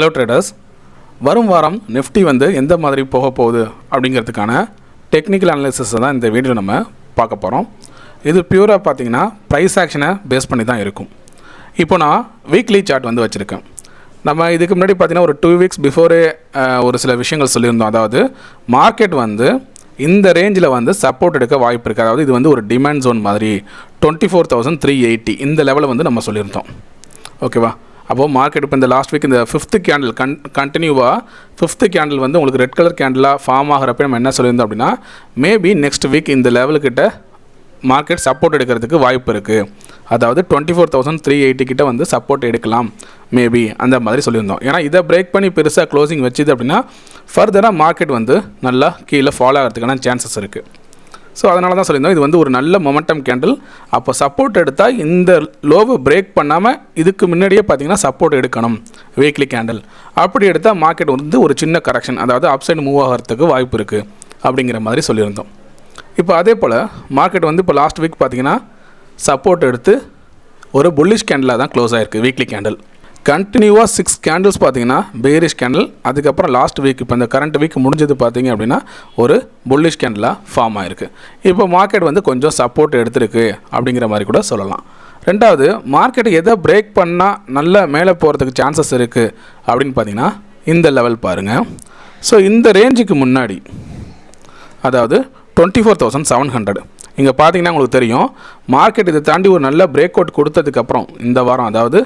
Hello traders வரும் வாரம் Nifty வந்து எந்த மாதிரி போக போகுது அப்படிங்கிறதுக்கான டெக்னிக்கல் அனாலிசிஸை தான் இந்த வீடியோ நம்ம பார்க்க போகிறோம் இது பியூராக பார்த்தீங்கன்னா ப்ரைஸ் ஆக்ஷனை பேஸ் பண்ணி தான் இருக்கும். இப்போ நான் வீக்லி சார்ட் வந்து வச்சுருக்கேன். நம்ம இதுக்கு முன்னாடி பார்த்தீங்கன்னா ஒரு டூ வீக்ஸ் பிஃபோரே ஒரு சில விஷயங்கள் சொல்லியிருந்தோம். அதாவது மார்க்கெட் வந்து இந்த ரேஞ்சில் வந்து சப்போர்ட் எடுக்க வாய்ப்பு இருக்குது அதாவது இது வந்து ஒரு டிமாண்ட் ஜோன் மாதிரி twenty four thousand three eighty இந்த லெவலில் வந்து நம்ம சொல்லியிருந்தோம். ஓகேவா அப்போது மார்க்கெட் இப்போ இந்த லாஸ்ட் வீக் இந்த ஃபிஃப்த்து கேண்டில் கன் கண்டினியூவாக ஃபிஃப்த்து கேண்டில் வந்து உங்களுக்கு ரெட் கலர் கேண்டிலாக ஃபார்ம் ஆகிறப்ப நம்ம என்ன சொல்லியிருந்தோம் அப்படின்னா மேபி நெக்ஸ்ட் வீக் இந்த லெவலுக்கிட்ட மார்க்கெட் சப்போர்ட் எடுக்கிறதுக்கு வாய்ப்பு இருக்குது அதாவது twenty four thousand three eighty கிட்ட வந்து சப்போர்ட் எடுக்கலாம் மேபி அந்த மாதிரி சொல்லியிருந்தோம். ஏன்னா இதை பிரேக் பண்ணி பெருசாக க்ளோசிங் வச்சுது அப்படின்னா ஃபர்தராக மார்க்கெட் வந்து நல்லா கீழே ஃபாலோ ஆகிறதுக்கான சான்சஸ் இருக்குது ஸோ அதனால தான் சொல்லியிருந்தோம் இது வந்து ஒரு நல்ல மொமெண்டம் கேண்டில் அப்போ சப்போர்ட் எடுத்தால் இந்த லோவை பிரேக் பண்ணாமல் இதுக்கு முன்னாடியே பார்த்தீங்கன்னா சப்போர்ட் எடுக்கணும் வீக்லி கேண்டில் அப்படி எடுத்தால் மார்க்கெட் வந்து ஒரு சின்ன கரெக்ஷன் அதாவது அப்சைடு மூவ் ஆகிறதுக்கு வாய்ப்பு இருக்குது அப்படிங்கிற மாதிரி சொல்லியிருந்தோம். இப்போ அதே போல் மார்க்கெட் வந்து இப்போ லாஸ்ட் வீக் பார்த்தீங்கன்னா சப்போர்ட் எடுத்து ஒரு புல்லிஷ் கேண்டிலாக தான் க்ளோஸ் ஆயிருக்கு வீக்லி கேண்டில் கண்டினியூவாக சிக்ஸ் கேண்டில்ஸ் பார்த்தீங்கன்னா பேரிஷ் கேண்டில் அதுக்கப்புறம் லாஸ்ட் வீக் இப்போ இந்த கரண்ட் வீக் முடிஞ்சது பார்த்தீங்க அப்படின்னா ஒரு புல்லிஷ் கேண்டிலாக ஃபார்ம் ஆயிருக்கு. இப்போ மார்க்கெட் வந்து கொஞ்சம் சப்போர்ட் எடுத்திருக்கு அப்படிங்கிற மாதிரி கூட சொல்லலாம். ரெண்டாவது மார்க்கெட் எதை பிரேக் பண்ணால் நல்ல மேலே போகிறதுக்கு சான்சஸ் இருக்குது அப்படின்னு பார்த்தீங்கன்னா இந்த லெவல் பாருங்கள் ஸோ இந்த ரேஞ்சுக்கு முன்னாடி அதாவது twenty four thousand seven hundred இங்கே பார்த்தீங்கன்னா உங்களுக்கு தெரியும் மார்க்கெட் இதை தாண்டி ஒரு நல்ல பிரேக் அவுட் கொடுத்ததுக்கப்புறம் இந்த வாரம் அதாவது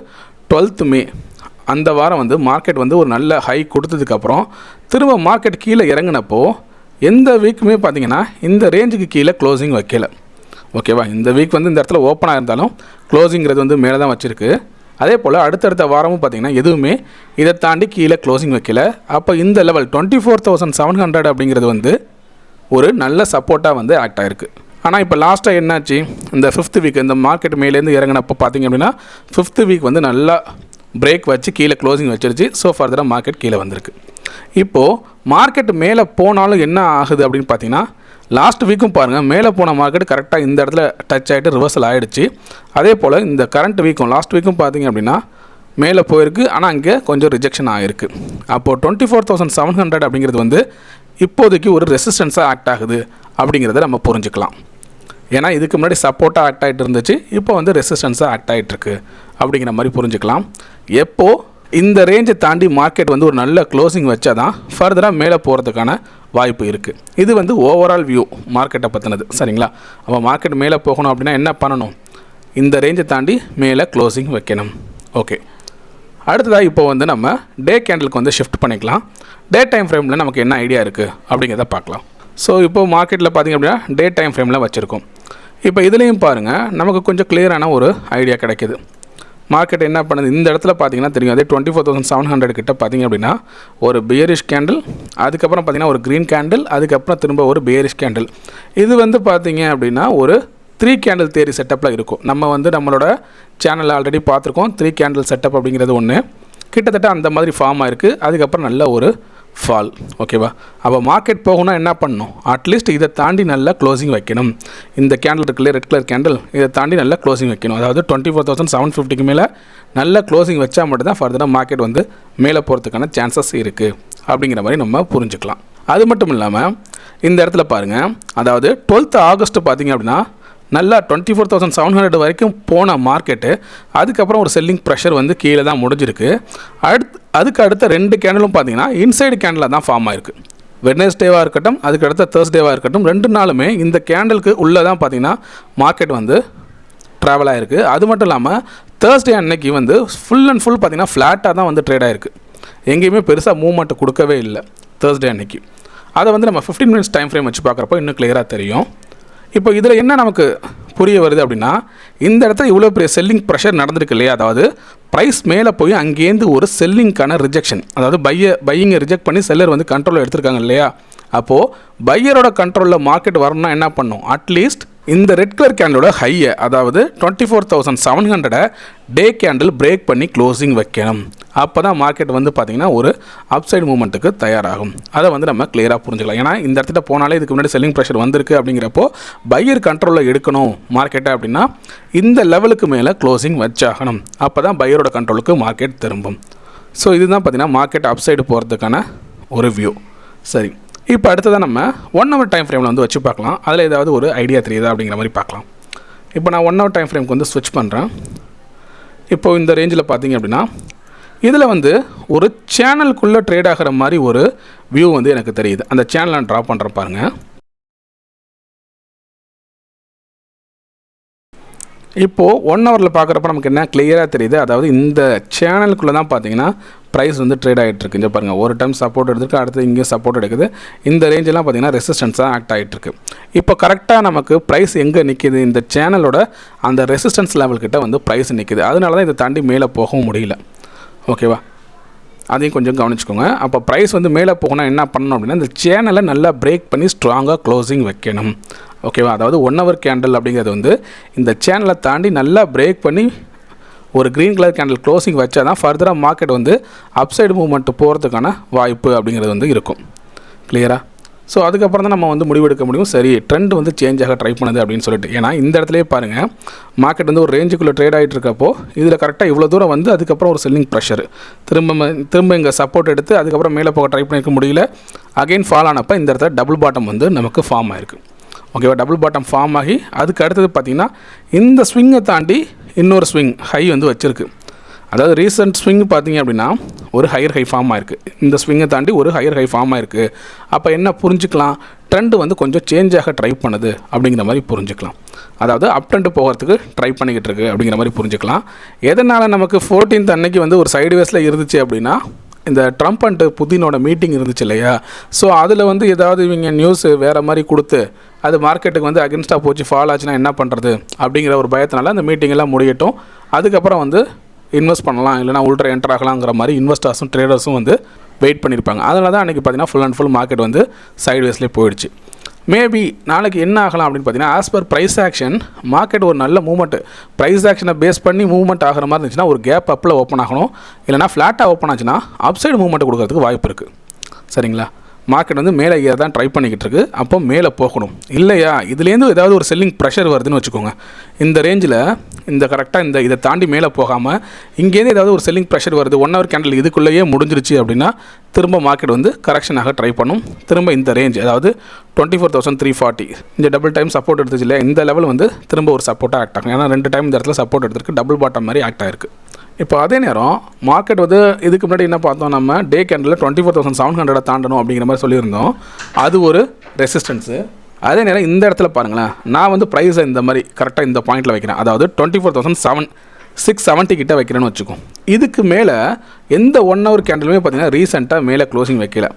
டுவெல்த்து மே அந்த வாரம் வந்து மார்க்கெட் வந்து ஒரு நல்ல ஹை கொடுத்ததுக்கப்புறம் திரும்ப மார்க்கெட் கீழே இறங்கினப்போ எந்த வீக்குமே பார்த்தீங்கன்னா இந்த ரேஞ்சுக்கு கீழே க்ளோசிங் வைக்கல. ஓகேவா இந்த வீக் வந்து இந்த இடத்துல ஓப்பனாக இருந்தாலும் க்ளோசிங்கிறது வந்து மேலே தான் வச்சுருக்கு. அதே போல் அடுத்தடுத்த வாரமும் பார்த்தீங்கன்னா எதுவுமே இதை தாண்டி கீழே க்ளோசிங் வைக்கல. அப்போ இந்த level twenty four thousand seven hundred அப்படிங்கிறது வந்து ஒரு நல்ல சப்போர்ட்டாக வந்து ஆக்ட் ஆகிருக்கு ஆனால் இப்போ லாஸ்ட்டாக என்னாச்சு? இந்த ஃபிஃப்த் வீக் இந்த மார்க்கெட் மேலேருந்து இறங்கினப்போ பார்த்தீங்க அப்படின்னா ஃபிஃப்த்து வீக் வந்து நல்லா பிரேக் வச்சு கீழே க்ளோசிங் வச்சிருச்சு. ஸோ ஃபர்தராக மார்க்கெட் கீழே வந்திருக்கு. இப்போது மார்க்கெட் மேலே போனாலும் என்ன ஆகுது அப்படின்னு பார்த்தீங்கன்னா லாஸ்ட் வீக்கும் பாருங்கள் மேலே போன மார்க்கெட் கரெக்டாக இந்த இடத்துல டச் ஆகிட்டு ரிவர்சல் ஆகிடுச்சு அதே போல் இந்த கரண்ட் வீக்கும் லாஸ்ட் வீக்கும் பார்த்தீங்க அப்படின்னா மேலே போயிருக்கு. ஆனால் அங்கே கொஞ்சம் ரிஜெக்ஷன் ஆகிருக்கு அப்போது twenty four thousand seven hundred அப்படிங்கிறது வந்து இப்போதைக்கு ஒரு ரெசிஸ்டன்ஸாக ஆக்ட் ஆகுது அப்படிங்கிறத நம்ம புரிஞ்சுக்கலாம். ஏன்னா இதுக்கு முன்னாடி சப்போர்ட்டாக ஆக்ட் ஆகிட்டு இருந்துச்சு இப்போ வந்து ரெசிஸ்டன்ஸாக ஆக்ட் ஆகிட்டுருக்கு அப்படிங்கிற மாதிரி புரிஞ்சுக்கலாம். எப்போது இந்த ரேஞ்சை தாண்டி மார்க்கெட் வந்து ஒரு நல்ல க்ளோசிங் வச்சா தான் ஃபர்தராக மேலே போகிறதுக்கான வாய்ப்பு இருக்குது இது வந்து ஓவரால் வியூ மார்க்கெட்டை பற்றினது சரிங்களா? அப்போ மார்க்கெட் மேலே போகணும் அப்படின்னா என்ன பண்ணணும்? இந்த ரேஞ்சை தாண்டி மேலே க்ளோசிங் வைக்கணும். ஓகே அடுத்ததாக இப்போ வந்து நம்ம டே கேண்டலுக்கு வந்து ஷிஃப்ட் பண்ணிக்கலாம். டே டைம் ஃப்ரேமில் நமக்கு என்ன ஐடியா இருக்குது அப்படிங்கிறத பார்க்கலாம். ஸோ இப்போ மார்க்கெட்டில் பார்த்திங்க அப்படின்னா டே டைம் ஃப்ரேமில் வச்சுருக்கோம். இப்போ இதுலேயும் பாருங்கள் நமக்கு கொஞ்சம் கிளியரான ஒரு ஐடியா கிடைக்கிது. மார்க்கெட் என்ன பண்ணுது? இந்த இடத்துல பார்த்தீங்கன்னா தெரியும். அதே twenty four thousand seven hundred கிட்ட பார்த்தீங்க அப்படின்னா ஒரு பியரிஷ் கேண்டில் அதுக்கப்புறம் பார்த்தீங்கன்னா ஒரு க்ரீன் கேண்டில் அதுக்கப்புறம் திரும்ப ஒரு பியரிஷ் கேண்டில் இது வந்து பார்த்தீங்க அப்படின்னா ஒரு த்ரீ கேண்டில் தேரி செட்டப்பில் இருக்கும். நம்ம வந்து நம்மளோட சேனலில் ஆல்ரெடி பார்த்துருக்கோம். த்ரீ கேண்டில் செட்டப் அப்படிங்கிறது ஒன்று கிட்டத்தட்ட அந்த மாதிரி ஃபார்ம் ஆயிருக்கு. அதுக்கப்புறம் நல்ல ஒரு ஃபால் ஓகேவா அப்போ மார்க்கெட் போகணும்னா என்ன பண்ணணும் அட்லீஸ்ட் இதை தாண்டி நல்லா க்ளோசிங் வைக்கணும். இந்த கேண்டில் இருக்குல்ல ரெட் கலர் கேண்டில் இதை தாண்டி நல்லா க்ளோசிங் வைக்கணும். அதாவது டுவெண்ட்டி ஃபோர் தௌசண்ட் செவன் ஃபிஃப்டிக்கு மேலே நல்ல க்ளோசிங் வச்சால் மட்டும்தான் ஃபர்தராக மார்க்கெட் வந்து மேலே போகிறதுக்கான சான்சஸ் இருக்குது அப்படிங்கிற மாதிரி நம்ம புரிஞ்சுக்கலாம். அது மட்டும் இல்லாமல் இந்த இடத்துல பாருங்கள் அதாவது டுவெல்த் ஆகஸ்ட் பார்த்தீங்க அப்படின்னா நல்லா twenty four thousand seven hundred வரைக்கும் போன மார்க்கெட்டு அதுக்கப்புறம் ஒரு செல்லிங் ப்ரெஷர் வந்து கீழே தான் முடிஞ்சிருக்கு. அடுத்து அதுக்கு அடுத்த ரெண்டு கேண்டலும் பார்த்தீங்கன்னா இன்சைடு கேண்டலாக தான் ஃபார்ம் ஆயிருக்கு. வெட்னஸ்டேவாக இருக்கட்டும் அதுக்கு அடுத்த தேர்ஸ்டேவாக இருக்கட்டும் ரெண்டு நாளுமே இந்த கேண்டலுக்கு உள்ளே தான் பார்த்தீங்கன்னா மார்க்கெட் வந்து ட்ராவல் ஆகிருக்கு அது மட்டும் இல்லாமல் தேர்ஸ்டே அன்னைக்கு வந்து ஃபுல் அண்ட் ஃபுல் பார்த்தீங்கன்னா ஃப்ளாட்டாக தான் வந்து ட்ரேட் ஆயிருக்கு. எங்கேயுமே பெருசாக மூவ்மெண்ட் கொடுக்கவே இல்லை தேர்ஸ்டே அன்னைக்கு. அதை வந்து நம்ம ஃபிஃப்டீன் மினிட்ஸ் டைம் ஃப்ரேம் வச்சு பார்க்குறப்போ இன்னும் கிளியராக தெரியும். இப்போ இதில் என்ன நமக்கு புரிய வருது அப்படின்னா இந்த இடத்துல இவ்வளோ பெரிய செல்லிங் ப்ரெஷர் நடந்திருக்கு இல்லையா? அதாவது ப்ரைஸ் மேலே போய் அங்கேருந்து ஒரு செல்லிங்க்கான ரிஜெக்ஷன் அதாவது பைய பையிங்கை ரிஜெக்ட் பண்ணி செல்லர் வந்து கண்ட்ரோலில் எடுத்திருக்காங்க இல்லையா? அப்போது பையரோட கண்ட்ரோலில் மார்க்கெட் வரணும்னா என்ன பண்ணும்? அட்லீஸ்ட் இந்த ரெட் கலர் கேண்டலோட ஹையை அதாவது டுவெண்ட்டி ஃபோர் தௌசண்ட் செவன் ஹண்ட்ரடை டே கேண்டில் பிரேக் பண்ணி க்ளோசிங் வைக்கணும். அப்போ தான் மார்க்கெட் வந்து பார்த்திங்கன்னா ஒரு அப்சைடு மூமெண்ட்டுக்கு தயாராகும். அதை வந்து நம்ம கிளியராக புரிஞ்சுக்கலாம். ஏன்னா இந்த இடத்துல போனாலே இதுக்கு முன்னாடி செல்லிங் ப்ரெஷர் வந்திருக்கு அப்படிங்கிறப்போ பையர் கண்ட்ரோலில் எடுக்கணும் மார்க்கெட்டை அப்படின்னா இந்த லெவலுக்கு மேலே க்ளோசிங் வச்சாகணும். அப்போ தான் பையரோட கண்ட்ரோலுக்கு மார்க்கெட் திரும்பும். ஸோ இதுதான் பார்த்தீங்கன்னா மார்க்கெட் அப்சைடு போகிறதுக்கான ஒரு வியூ சரி. இப்போ அடுத்ததாக நம்ம ஒன் ஹவர் டைம் ஃப்ரேமில் வந்து வச்சு பார்க்கலாம். அதில் ஏதாவது ஒரு ஐடியா தெரியுதா அப்படிங்கிற மாதிரி பார்க்கலாம். இப்போ நான் ஒன் ஹவர் டைம் ஃப்ரேம்க்கு வந்து ஸ்விட்ச் பண்ணுறேன் இப்போது இந்த ரேஞ்சில் பார்த்தீங்க அப்படின்னா இதில் வந்து ஒரு சேனலுக்குள்ளே ட்ரேட் ஆகிற மாதிரி ஒரு வியூ வந்து எனக்கு தெரியுது. அந்த சேனல் நான் ட்ரா பண்ணுறேன் பாருங்கள் இப்போது ஒன் ஹவரில் பார்க்குறப்ப நமக்கு என்ன கிளியராக தெரியுது? அதாவது இந்த சேனலுக்குள்ளே தான் பார்த்தீங்கன்னா ப்ரைஸ் வந்து ட்ரேட் ஆகிட்டு இங்கே பாருங்கள் ஒரு டைம் சப்போர்ட் எடுத்துருக்கு அடுத்து இங்கேயும் சப்போர்ட் எடுக்குது. இந்த ரேஞ்செல்லாம் பார்த்தீங்கன்னா ரெசிஸ்டன்ஸாக ஆக்ட் ஆகிட்டுருக்கு இப்போ கரெக்டாக நமக்கு ப்ரைஸ் எங்கே நிற்கிது இந்த சேனலோட அந்த ரெசிஸ்டன்ஸ் லெவல்கிட்ட வந்து ப்ரைஸ் நிற்கிது அதனால தான் இதை தாண்டி மேலே போகவும் முடியல. ஓகேவா அதையும் கொஞ்சம் கவனிச்சுக்கோங்க. அப்போ ப்ரைஸ் வந்து மேலே போகணும் என்ன பண்ணணும் அப்படின்னா இந்த சேனலை நல்லா பிரேக் பண்ணி ஸ்ட்ராங்காக க்ளோசிங் வைக்கணும். ஓகேவா அதாவது ஒன் ஹவர் கேண்டில் அப்படிங்கிறது வந்து இந்த சேனலை தாண்டி நல்லா பிரேக் பண்ணி ஒரு க்ரீன் கலர் கேண்டில் க்ளோசிங் வச்சா தான் ஃபர்தராக மார்க்கெட் வந்து அப்சைடு மூவ்மெண்ட் போகிறதுக்கான வாய்ப்பு அப்படிங்கிறது வந்து இருக்கும். கிளியராக ஸோ அதுக்கப்புறம் தான் நம்ம வந்து முடிவெடுக்க முடியும். சரி ட்ரெண்ட் வந்து சேஞ்ச் ஆக ட்ரை பண்ணுது அப்படின்னு சொல்லிட்டு. ஏன்னா இந்த இடத்துலயே பாருங்கள் மார்க்கெட் வந்து ஒரு ரேஞ்சுக்குள்ளே ட்ரேட் ஆகிட்டு இருக்கப்போ இதில் கரெக்டாக இவ்வளோ தூரம் வந்து அதுக்கப்புறம் ஒரு செல்லிங் ப்ரெஷர் திரும்ப திரும்ப இங்கே சப்போர்ட் எடுத்து அதுக்கப்புறம் மேலே போக ட்ரை பண்ணிக்க முடியல. அகைன் ஃபால் ஆனப்போ இந்த இடத்துல டபுள் பாட்டம் வந்து நமக்கு ஃபார்ம் ஆயிருக்கு. ஓகேவா டபுள் பாட்டம் ஃபார்ம் ஆகி அதுக்கு அடுத்தது பார்த்திங்கன்னா இந்த ஸ்விங்கை தாண்டி இன்னொரு ஸ்விங் ஹை வந்து வச்சுருக்கு. அதாவது ரீசெண்ட் ஸ்விங் பார்த்தீங்க அப்படின்னா ஒரு ஹையர் ஹை ஃபார்ம் ஆயிருக்கு. இந்த ஸ்விங்கை தாண்டி ஒரு ஹையர் ஹை ஃபார்ம் ஆயிருக்கு. அப்போ என்ன புரிஞ்சுக்கலாம்? ட்ரெண்டு வந்து கொஞ்சம் சேஞ்ச் ஆக ட்ரை பண்ணுது அப்படிங்கிற மாதிரி புரிஞ்சுக்கலாம். அதாவது அப் ட்ரெண்டு போகிறதுக்கு ட்ரை பண்ணிக்கிட்டு இருக்குது அப்படிங்கிற மாதிரி புரிஞ்சுக்கலாம். எதனால் நமக்கு 14th அன்னைக்கு வந்து ஒரு சைடு வேஸில் இருந்துச்சு அப்படின்னா இந்த ட்ரம்ப் அண்ட் புதினோட மீட்டிங் இருந்துச்சு இல்லையா? ஸோ அதில் வந்து ஏதாவது இவங்க நியூஸ் வேறு மாதிரி கொடுத்து அது மார்க்கெட்டுக்கு வந்து அகென்ஸ்டாக போச்சு ஃபால் ஆச்சுன்னா என்ன பண்ணுறது அப்படிங்கிற ஒரு பயத்தினால அந்த மீட்டிங்கெல்லாம் முடியட்டும். அதுக்கப்புறம் வந்து இன்வெஸ்ட் பண்ணலாம் இல்லைனா உள்ட்ரா என்டர் ஆகலாங்கிற மாதிரி இன்வெஸ்டர்ஸும் ட்ரேடர்ஸும் வந்து வெயிட் பண்ணியிருப்பாங்க அதனால தான் அன்றைக்கி பார்த்தீங்கன்னா ஃபுல் அண்ட் ஃபுல் மார்க்கெட் வந்து சைட்வேஸ்லேயே போயிடுச்சு. மேபி நாளைக்கு என்ன ஆகலாம் அப்படின்னு பார்த்தீங்கன்னா as per price action market ஒரு நல்ல மூவ்மெண்ட் ப்ரைஸ் ஆக்ஷனை பேஸ் பண்ணி மூவ்மெண்ட் ஆகிற மாதிரி இருந்துச்சுன்னா ஒரு கேப் அப்பில் ஓப்பன் ஆகணும். இல்லைனா ஃப்ளாட்டாக ஓப்பன் ஆச்சுன்னா அப்சைடு மூவ்மெண்ட் கொடுக்கறதுக்கு வாய்ப்பு இருக்குது சரிங்களா? மார்க்கெட் வந்து மேலே ஏற தான் ட்ரை பண்ணிக்கிட்டு இருக்கு. அப்போ மேலே போகணும். இல்லையா? இதுலேருந்து ஏதாவது ஒரு செல்லிங் ப்ரெஷர் வருதுன்னு வச்சுக்கோங்க. இந்த ரேஞ்சில் இந்த கரெக்டாக இந்த இதை தாண்டி மேலே போகாமல் இங்கேருந்து ஏதாவது ஒரு செல்லிங் ப்ரெஷர் வருது. ஒன் ஹவர் கேண்டில் இதுக்குள்ளேயே முடிஞ்சிருச்சு அப்படின்னா திரும்ப மார்க்கெட் வந்து கரெக்ஷனாக ட்ரை பண்ணும். திரும்ப இந்த ரேஞ்ச் அதாவது twenty four thousand three forty இந்த டபுள் டைம் சப்போர்ட் எடுத்துச்சு இல்லையா? இந்த லெவல் வந்து திரும்ப ஒரு சப்போர்ட்டாக ஆக்ட் ஆகும். ஏன்னா ரெண்டு டைம் இந்த இடத்துல சப்போர்ட் எடுத்துருக்கு. டபுள் பாட்டம் மாதிரி ஆக்ட் ஆயிருக்கு. இப்போ அதே நேரம் மார்க்கெட் வந்து இதுக்கு முன்னாடி என்ன பார்த்தோம் நம்ம day candle twenty four thousand seven ஹண்ட்ரடை தாண்டணும் அப்படிங்கிற மாதிரி சொல்லியிருந்தோம். அது ஒரு ரெசிஸ்டன்ஸு அதே நேரம் இந்த இடத்துல பாருங்களேன் நான் வந்து ப்ரைஸை இந்த மாதிரி கரெக்டாக இந்த பாயிண்டில் வைக்கிறேன். அதாவது twenty four thousand seven six seventy கிட்ட வைக்கிறேன்னு வச்சுக்கோம். இதுக்கு மேலே எந்த ஒன் ஹவர் கேண்டிலுமே பார்த்தீங்கன்னா ரீசெண்டாக மேலே க்ளோசிங் வைக்கல.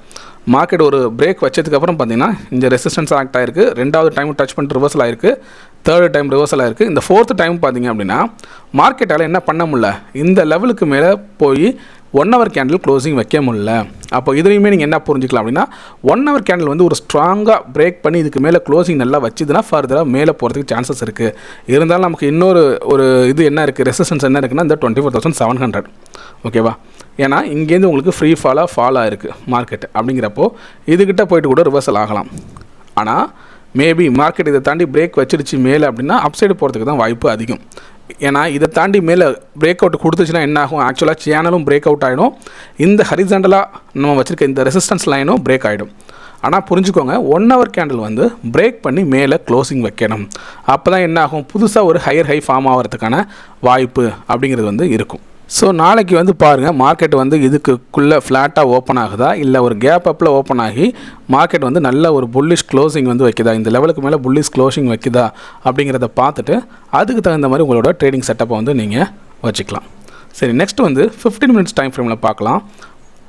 மார்க்கெட் ஒரு பிரேக் வச்சதுக்கப்புறம் பார்த்தீங்கன்னா இந்த ரெசிஸ்டன்ஸ் ஆக்ட் ஆயிருக்கு. ரெண்டாவது டைம் டச் பண்ணிட்டு ரிவர்சல் ஆயிருக்கு. தேர்ட் டைம் ரிவர்சல் ஆயிருக்கு இந்த ஃபோர்த்து டைம் பார்த்தீங்க அப்படின்னா மார்க்கெட்டால் என்ன பண்ண முடியல? இந்த லெவலுக்கு மேலே போய் ஒன் ஹவர் கேண்டில் க்ளோசிங் வைக்க முடியல. அப்போ இதுலையுமே நீங்கள் என்ன புரிஞ்சுக்கலாம் அப்படின்னா ஒன் ஹவர் கேண்டில் வந்து ஒரு ஸ்ட்ராங்காக பிரேக் பண்ணி இதுக்கு மேலே க்ளோசிங் நல்லா வச்சுதுன்னா ஃபர்தராக மேலே போகிறதுக்கு சான்சஸ் இருக்குது இருந்தாலும் நமக்கு இன்னொரு ஒரு இது என்ன இருக்குது ரெசிஸ்டன்ஸ் என்ன இருக்குன்னா இந்த twenty four thousand seven hundred ஓகேவா ஏன்னா இங்கேருந்து உங்களுக்கு ஃப்ரீ ஃபாலாக ஃபாலாக இருக்குது மார்க்கெட் அப்படிங்கிறப்போ இதுக்கிட்ட போயிட்டு கூட ரிவர்சல் ஆகலாம். ஆனால் மேபி மார்க்கெட் இதை தாண்டி பிரேக் வச்சிருச்சு மேலே அப்படின்னா அப்சைடு போகிறதுக்கு தான் வாய்ப்பு அதிகம். ஏன்னா இதை தாண்டி மேலே பிரேக் அவுட் கொடுத்துச்சுன்னா என்ன ஆகும்? ஆக்சுவலாக சேனலும் பிரேக் அவுட் ஆகிடும் இந்த ஹரிசாண்டலாக நம்ம வச்சுருக்க இந்த ரெசிஸ்டன்ஸ் லைனும் பிரேக் ஆகிடும் ஆனால் புரிஞ்சுக்கோங்க ஒன் ஹவர் கேண்டில் வந்து பிரேக் பண்ணி மேலே க்ளோசிங் வைக்கணும். அப்போ தான் என்ன ஆகும்? புதுசாக ஒரு ஹையர் ஹை ஃபார்ம் ஆகிறதுக்கான வாய்ப்பு அப்படிங்கிறது வந்து இருக்கும். ஸோ நாளைக்கு வந்து பாருங்கள் மார்க்கெட் வந்து இதுக்குள்ளே ஃப்ளாட்டாக ஓப்பன் ஆகுதா? இல்லை ஒரு கேப் அப்பில் ஓப்பன் ஆகி மார்க்கெட் வந்து நல்ல ஒரு புல்லிஷ் க்ளோசிங் வந்து வைக்குதா? இந்த லெவலுக்கு மேலே புல்லிஷ் க்ளோசிங் வைக்குதா? அப்படிங்கிறத பார்த்துட்டு அதுக்கு தகுந்த மாதிரி உங்களோட ட்ரேடிங் செட்டப்பை வந்து நீங்கள் வச்சுக்கலாம். சரி நெக்ஸ்ட் வந்து 15 மினிட்ஸ் டைம் ஃப்ரேமில் பார்க்கலாம்.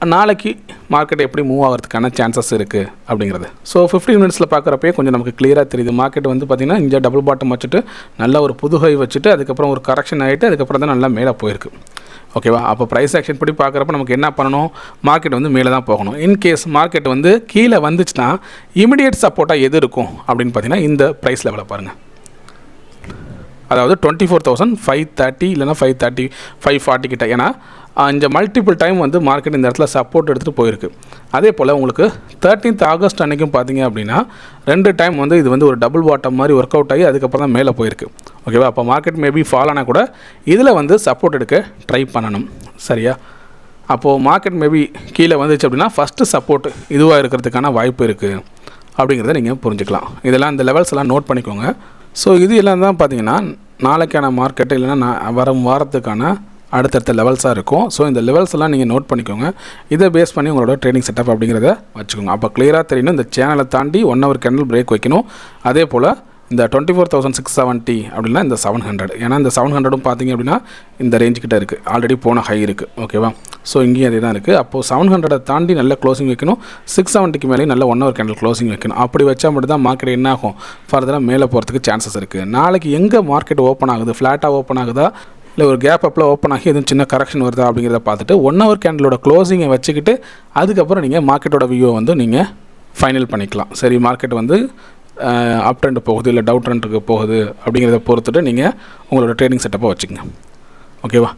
நாளைக்கு மார்க்கெட் எப்படி மூவ் ஆகிறதுக்கான சான்சஸ் இருக்குது அப்படிங்கிறது. ஸோ 15 மினிட்ஸில் பார்க்குறப்பே கொஞ்சம் நமக்கு கிளியராக தெரியுது. மார்க்கெட் வந்து பார்த்திங்கன்னா இங்கே டபுள் பாட்டம் வச்சுட்டு நல்ல ஒரு புது ஹை வச்சுட்டு அதுக்கப்புறம் ஒரு கரெக்ஷன் ஆகிட்டு அதுக்கப்புறம் தான் நல்லா மேலே போயிருக்கு. ஓகேவா அப்போ ப்ரைஸ் ஆக்ஷன் படி பார்க்குறப்ப நமக்கு என்ன பண்ணணும்? மார்க்கெட் வந்து மேலே தான் போகணும். இன்கேஸ் மார்க்கெட் வந்து கீழே வந்துச்சுன்னா இமிடியேட் சப்போர்ட்டாக எது இருக்கும் அப்படின்னு பார்த்தீங்கன்னா இந்த ப்ரைஸ் லெவலை பாருங்கள் அதாவது twenty four thousand five thirty இல்லைனா ஃபைவ் தேர்ட்டி ஃபைவ் ஃபார்ட்டி கிட்ட. ஏன்னா இந்த மல்டிபிள் டைம் வந்து மார்க்கெட் இந்த இடத்துல சப்போர்ட் எடுத்துகிட்டு போயிருக்கு. அதே போல் உங்களுக்கு தேர்ட்டீன்த் ஆகஸ்ட் அன்றைக்கும் பார்த்தீங்க அப்படின்னா ரெண்டு டைம் வந்து இது வந்து ஒரு டபுள் பாட்டம் மாதிரி ஒர்க் அவுட் ஆகி அதுக்கப்புறம் தான் மேலே போயிருக்கு. ஓகேவா அப்போ மார்க்கெட் மேபி ஃபால் ஆனால் கூட இதில் வந்து சப்போர்ட் எடுக்க ட்ரை பண்ணணும். சரியா? அப்போது மார்க்கெட் மேபி கீழே வந்துச்சு அப்படின்னா ஃபஸ்ட்டு சப்போர்ட் இதுவாக இருக்கிறதுக்கான வாய்ப்பு இருக்குது அப்படிங்கிறத நீங்கள் புரிஞ்சுக்கலாம். இதெல்லாம் இந்த லெவல்ஸ் எல்லாம் நோட் பண்ணிக்கோங்க. ஸோ இது எல்லாம் தான் பார்த்தீங்கன்னா நாளைக்கான மார்க்கெட்டு இல்லைன்னா நான் வரும் வாரத்துக்கான அடுத்தடுத்த லெவல்ஸாக இருக்கும். ஸோ இந்த லெவல்ஸ் எல்லாம் நீங்கள் நோட் பண்ணிக்கோங்க. இதை பேஸ் பண்ணி உங்களோட ட்ரேடிங் செட்டப் அப்படிங்கிறத வச்சுக்கோங்க. அப்போ கிளியராக தெரியணும் இந்த சேனலை தாண்டி ஒன் ஹவர் கேண்டில் பிரேக் வைக்கணும். அதே போல் இந்த twenty four thousand six seventy அப்படின்னா இந்த செவன் ஹண்ட்ரட் ஏன்னா இந்த செவன் ஹண்ட்ரடும் பார்த்தீங்க அப்படின்னா இந்த ரேஞ்ச் கிட்ட இருக்குது ஆல்ரெடி போன ஹை இருக்குது ஓகேவா ஸோ இங்கேயும் அதே தான் இருக்குது அப்போது செவன் ஹண்ட்ரடை தாண்டி நல்ல க்ளோசிங் வைக்கணும். சிக்ஸ் செவன்ட்டிக்கு மேலேயும் நல்ல ஒன் ஹவர் கேண்டில் க்ளோசிங் வைக்கணும். அப்படி வச்சா மட்டும் தான் மார்க்கெட் என்ன ஆகும்? ஃபர்தராக மேலே போகிறதுக்கு சான்சஸ் இருக்குது நாளைக்கு எங்கே மார்க்கெட் ஓப்பன் ஆகுது? ஃப்ளாட்டாக ஓப்பன் ஆகுதா? இல்லை ஒரு கேப் அப்பில் ஓப்பன் ஆகி எதுவும் சின்ன கரெக்ஷன் வருதா அப்படிங்கிறத பார்த்துட்டு ஒன் ஹவர் கேண்டலோட க்ளோசிங்கை வச்சுக்கிட்டு அதுக்கப்புறம் நீங்கள் மார்க்கெட்டோட வியூவை வந்து நீங்கள் ஃபைனல் பண்ணிக்கலாம். சரி மார்க்கெட் வந்து அப் ட்ரெண்ட் போகுது இல்லை டவுட் ட்ரெண்டுக்கு போகுது அப்படிங்கிறத பொறுத்துட்டு நீங்கள் உங்களோட ட்ரேடிங் செட்டப்பை வச்சுக்கோங்க. ஓகேவா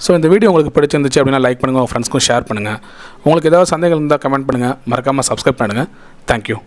ஸோ இந்த வீடியோ உங்களுக்கு பிடிச்சிருந்துச்சு அப்படின்னா லைக் பண்ணுங்கள் உங்கள் ஃப்ரெண்ட்ஸ்க்கும் ஷேர் பண்ணுங்கள் உங்களுக்கு ஏதாவது சந்தேகம் இருந்தால் கமெண்ட் பண்ணுங்கள் மறக்காமல் சப்ஸ்கிரைப் பண்ணுங்கள் தேங்க்யூ